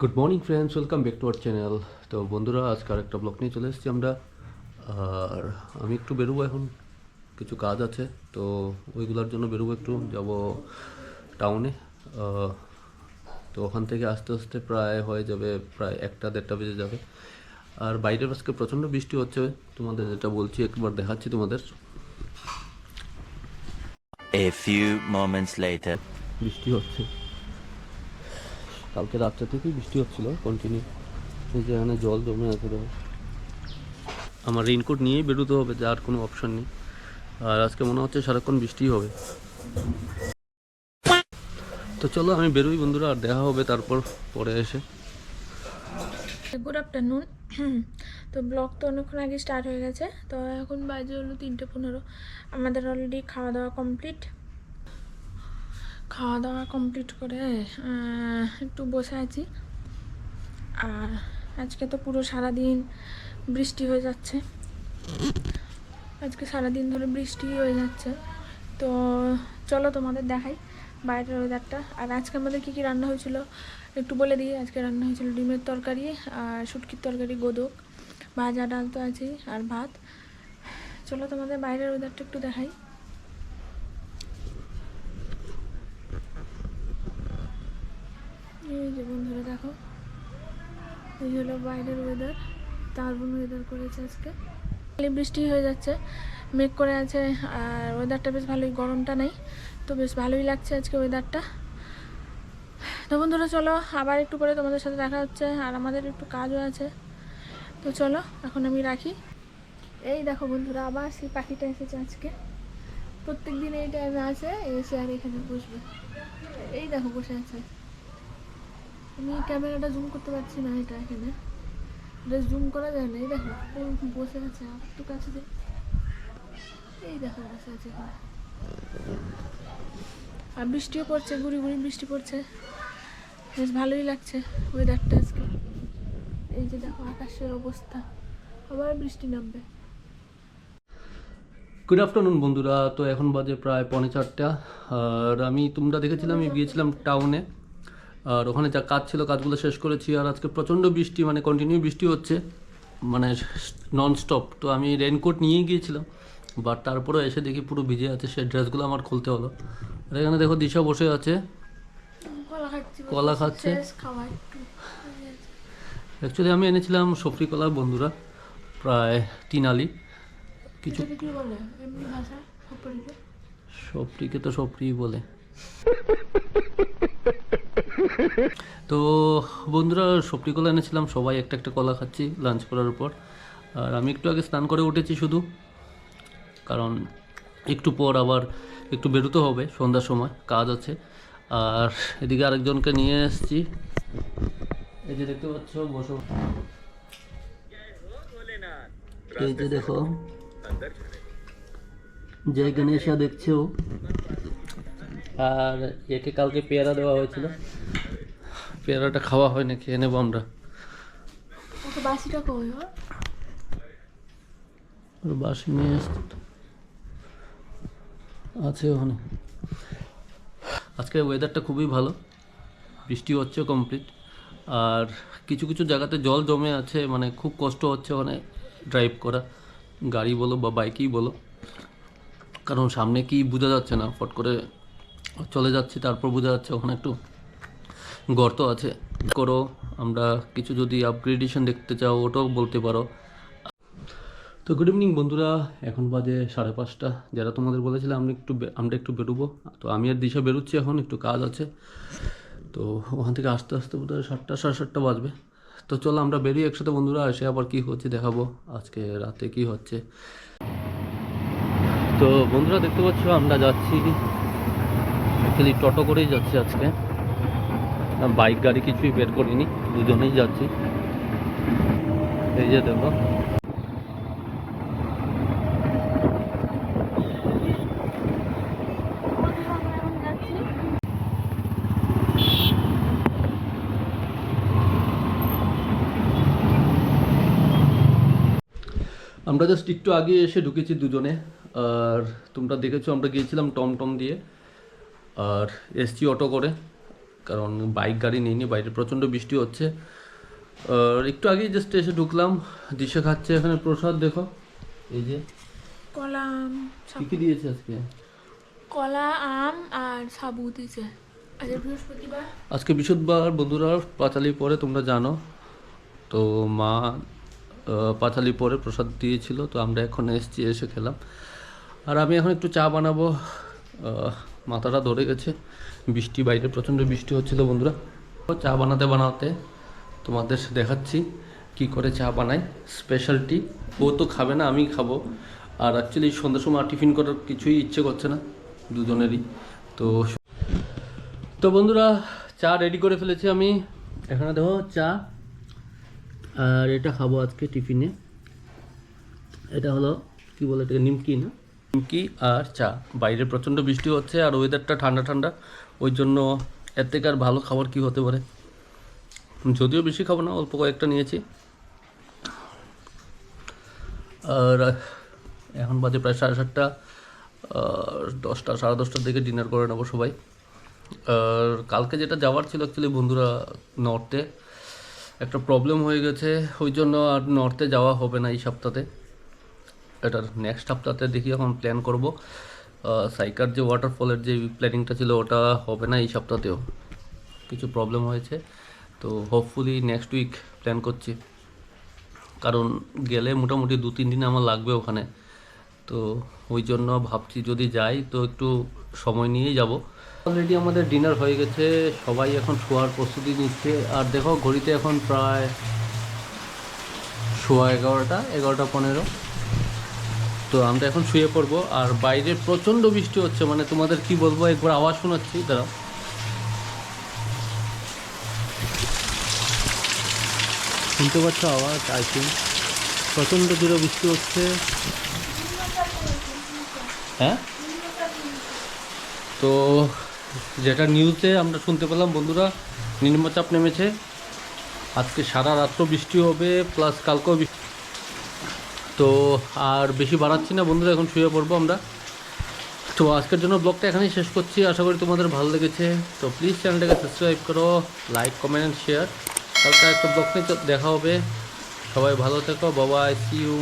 Good morning friends welcome back to our channel তো বন্ধুরা আজকে আরেকটা ব্লগ নিয়ে চলে এসেছি আমরা। আর আমি একটু বেরোবো এখন। কিছু কাজ আছে তো ওইগুলোর জন্য বেরোবো একটু। যাব টাউনে তো ওখান থেকে আস্তে আস্তে প্রায় হয়ে যাবে প্রায় একটা দেড়টা বেজে যাবে। আর বাইরের আজকে প্রচণ্ড বৃষ্টি হচ্ছে। তোমাদের যেটা বলছি একবার দেখাচ্ছি তোমাদের। A few moments later. বৃষ্টি হচ্ছে। কালকে রাত্রে থেকেই বৃষ্টি হচ্ছিল কন্টিনিউ এই যে এখানে জল জমে আছে আমার রেইনকোট নিয়েই বেরোতে হবে, যার কোনো অপশন নেই। আর আজকে মনে হচ্ছে সারাক্ষণ বৃষ্টিই হবে। তো চলো, আমি বেরোই বন্ধুরা, আর দেখা হবে তারপর, পরে এসে। গুড আফটারনুন তো ব্লগ তো অনেকক্ষণ আগে স্টার্ট হয়ে গেছে, তো এখন বাজে হলো তিনটে পনেরো। আমাদের অলরেডি খাওয়া দাওয়া কমপ্লিট খাওয়া দাওয়া কমপ্লিট করে একটু বসে আছি। আর আজকে তো পুরো সারাদিন বৃষ্টি হয়ে যাচ্ছে। আজকে সারাদিন ধরে বৃষ্টি হয়ে যাচ্ছে। তো চলো তোমাদের দেখাই বাইরের ওয়েদারটা আর আজকে আমাদের কী কী রান্না হয়েছিল একটু বলে দিই। আজকে রান্না হয়েছিল ডিমের তরকারি আর শুটকির তরকারি, গোদক। ভাজা ডাল তো আছেই, আর ভাত। চলো তোমাদের বাইরের ওয়েদারটা একটু দেখাই এই যে বন্ধুরা দেখো। এই হলো বাইরের ওয়েদার দারুণ ওয়েদার করেছে আজকে। খালি বৃষ্টি হয়ে যাচ্ছে, মেঘ করে আছে, আর ওয়েদারটা বেশ ভালোই, গরমটা নেই, তো বেশ ভালোই লাগছে আজকে ওয়েদারটা তো বন্ধুরা, চলো আবার একটু পরে তোমাদের সাথে দেখা হচ্ছে, আর আমাদের একটু কাজও আছে। তো চলো, এখন আমি রাখি। এই দেখো বন্ধুরা, আবার সেই পাখিটা এসেছে আজকে। প্রত্যেক দিন এই টাইমে আছে এসে আর এখানে বসবে। এই দেখো বসে আছে। আমি ক্যামেরাটা জুম করতে পারছি না এটা এখানে। এটা জুম করা যায় না, এই দেখো, ও বসে আছে একটু কাছে দে। এই দেখো, বসে আছে এখানে। আর বৃষ্টিও পড়ছে, গুড়ি গুড়ি বৃষ্টি পড়ছে। বেশ ভালোই লাগছে ওয়েদারটা আজকে। এই যে দেখো, আকাশের অবস্থা। আবার বৃষ্টি নামবে। গুড আফটারনুন বন্ধুরা। তো এখন বাজে প্রায় পৌনে চারটা। আর আমি তোমরা দেখেছিলাম আমি গিয়েছিলাম টাউনে আর ওখানে যা কাজ ছিল কাজগুলো শেষ করেছি। আর আজকে প্রচণ্ড বৃষ্টি মানে কন্টিনিউ বৃষ্টি হচ্ছে মানে নন স্টপ তো আমি রেনকোট নিয়েই গিয়েছিলাম বাট তারপরে এসে দেখি পুরো ভিজে আছে সেই ড্রেসগুলো আমার খুলতে হলো। আর এখানে দেখো দিশা বসে আছে। কলা খাচ্ছে? অ্যাকচুয়ালি আমি এনেছিলাম সফরি কলা বন্ধুরা প্রায় তিন আলি কিছু এটাকে কি বলে? এমনি ভাষা সপরিকে সবটিকে তো সবটি বলে। তো বন্ধুরা সবটি কলা এনেছিলাম, সবাই একটা একটা কলা খাচ্ছি লাঞ্চ করার পর। আর আমি একটু আগে স্নান করে উঠেছি শুধু, কারণ একটু পর আবার একটু বেরোতে হবে সন্ধ্যার সময়, কাজ আছে। আর এদিকে আরেকজনকে নিয়ে এসেছি। এই যে দেখতে পাচ্ছ, বসো। এই যে দেখো, যে গণেশা দেখছ। আর একে কালকে পেয়ারা দেওয়া হয়েছিল। পেয়ারাটা খাওয়া হয় না খেয়ে নেব আমরা। বাসিটা কই হ্যাঁ? বাসি নিয়ে এসছে তো। আছে ওখানে। আজকে ওয়েদারটা খুবই ভালো। বৃষ্টি হচ্ছে কমপ্লিট আর কিছু কিছু জায়গাতে জল জমে আছে মানে খুব কষ্ট হচ্ছে ওখানে ড্রাইভ করা। গাড়ি বলো বা বাইকেই বলো। কারণ সামনে কি বোঝা যাচ্ছে না ফট করে চলে যাচ্ছি তারপর বোঝা যাচ্ছে ওখানে একটু গর্ত আছে। করো, আমরা কিছু যদি আপগ্রেডেশন দেখতে চাও, ওটাও বলতে পারো। তো গুড ইভিনিং বন্ধুরা, এখন বাজে সাড়ে পাঁচটা। যারা তোমাদের বলেছিলাম আমরা একটু আমরা একটু বেরোবো, তো আমি আর দিশা বেরোচ্ছি এখন, একটু কাজ আছে। তো ওখান থেকে আস্তে আস্তে বোধহয় সাতটা, সাড়ে সাতটা বাজবে। তো চলো আমরা বেরিয়ে একসাথে বন্ধুরা, এসে আবার কি হচ্ছে দেখাবো, আজকে রাতে কি হচ্ছে। তো বন্ধুরা দেখতে পাচ্ছ, আমরা যাচ্ছি অ্যাকচুয়ালি টোটো করেই যাচ্ছি আজকে। বাইক গাড়ি কিছুই বের করিনি, দুজনেই যাচ্ছি। এই যে দেখো। আমরা জাস্ট একটু আগে এসে ঢুকেছি দুজনে, আর তোমরা দেখেছ, আমরা গিয়েছিলাম টমটম দিয়ে, আর এসছি অটো করে। কারণ বাইক গাড়ি নিয়ে নিইনি বাইরে প্রচণ্ড বৃষ্টি হচ্ছে। আর একটু আগেই জাস্ট এসে ঢুকলাম দিশা খাচ্ছে এখানে প্রসাদ দেখো। এই যে কলা আম কী কী দিয়েছে আজকে? কলা আম আর সাবু দিয়েছে। আজকে বৃহস্পতিবার বন্ধুরা পাঁচালি পরে তোমরা জানো। তো মা পাঁচালি পরে প্রসাদ দিয়েছিল তো আমরা এখন এসেছি এসে খেলাম। আর আমি এখন একটু চা বানাবো। মাথাটা ধরে গেছে। বৃষ্টি, বাইরে প্রচণ্ড বৃষ্টি হচ্ছিল বন্ধুরা। চা বানাতে বানাতে তোমাদের দেখাচ্ছি কি করে চা বানাই স্পেশালটি ও তো খাবে না আমি খাব। আর অ্যাকচুয়ালি সন্ধ্যার সময় টিফিন করার কিছুই ইচ্ছে করছে না দুজনেরই। তো তো বন্ধুরা, চা রেডি করে ফেলেছি আমি। এখানে দেখো চা। আর এটা খাব আজকে টিফিনে এটা হলো, কি বলে এটাকে, নিমকি না? নিমকি আর চা। বাইরে প্রচণ্ড বৃষ্টি হচ্ছে আর ওয়েদারটা ঠান্ডা ঠান্ডা। ওই জন্য এর থেকে আর ভালো খাবার কি হতে পারে? যদিও বেশি খাব না, অল্প কয়েকটা নিয়েছি। আর এখন বাজে প্রায় সাড়ে সাতটা দশটা, সাড়ে দশটার দিকে ডিনার করে নেব সবাই। আর কালকে যেটা যাওয়ার ছিল অ্যাকচুয়ালি বন্ধুরা নর্থে। একটা প্রবলেম হয়ে গেছে ওই জন্য আর নর্থে যাওয়া হবে না এই সপ্তাহে এটার নেক্সট সপ্তাহতে দেখি এখন প্ল্যান করব। সাইকার যে ওয়াটারফলের যে প্ল্যানিংটা ছিল, ওটা হবে না এই সপ্তাহতেও। কিছু প্রবলেম হয়েছে। তো হোপফুলি নেক্সট উইক প্ল্যান করছি। কারণ গেলে মোটামুটি দু, তিন দিন আমার লাগবে ওখানে। তো ওই জন্য ভাবছি যদি যাই, তো একটু সময় নিয়েই যাব। অলরেডি আমাদের ডিনার হয়ে গেছে। সবাই এখন শোয়ার প্রস্তুতি নিচ্ছে। আর দেখো, ঘড়িতে এখন প্রায় শোয়া এগারোটা এগারোটা পনেরো। তো আমরা এখন শুয়ে পড়ব, আর বাইরে প্রচণ্ড বৃষ্টি হচ্ছে মানে তোমাদের কি বলব, একবার আওয়াজ শোনাচ্ছি, দাঁড়াও। শুনতে পাচ্ছ আওয়াজ আই থিঙ্ক প্রচণ্ড জোরে বৃষ্টি হচ্ছে। হ্যাঁ? তো যেটা নিউজে আমরা শুনতে পেলাম, বন্ধুরা, নিম্নচাপ নেমেছে। আজকে সারা রাত্র বৃষ্টি হবে প্লাস কালকেও বৃষ্টি তো আর বেশি বাড়াচ্ছি না বন্ধুরা, এখন শুয়ে পড়ব আমরা। তো আজকের জন্য ব্লগটা এখানেই শেষ করছি। আশা করি তোমাদের ভালো লেগেছে। তো প্লিজ চ্যানেলটাকে সাবস্ক্রাইব করো লাইক কমেন্ট অ্যান্ড শেয়ার কালকে একটা ব্লগ নিয়ে দেখা হবে। সবাই ভালো থেকো। বাবা সি ইউ